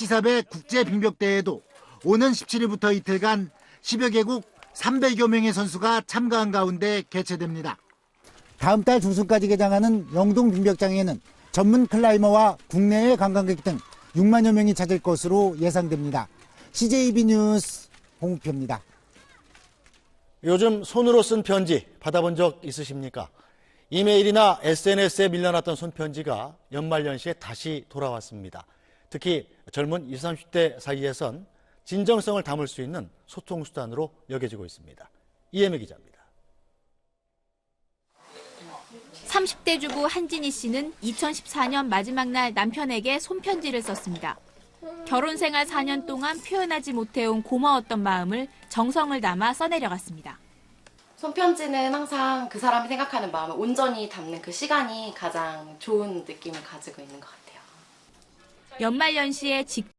국지사배 국제빙벽대회도 오는 17일부터 이틀간 10여 개국 300여 명의 선수가 참가한 가운데 개최됩니다. 다음 달 중순까지 개장하는 영동 빙벽장에는 전문 클라이머와 국내외 관광객 등 6만여 명이 찾을 것으로 예상됩니다. CJB 뉴스 홍우표입니다. 요즘 손으로 쓴 편지 받아본 적 있으십니까? 이메일이나 SNS에 밀려났던 손편지가 연말연시에 다시 돌아왔습니다. 특히 젊은 20, 30대 사이에선 진정성을 담을 수 있는 소통 수단으로 여겨지고 있습니다. 이혜미 기자입니다. 30대 주부 한진희 씨는 2014년 마지막 날 남편에게 손편지를 썼습니다. 결혼 생활 4년 동안 표현하지 못해온 고마웠던 마음을 정성을 담아 써내려갔습니다. 손편지는 항상 그 사람이 생각하는 마음을 온전히 담는 그 시간이 가장 좋은 느낌을 가지고 있는 것 같아요. 연말연시에 직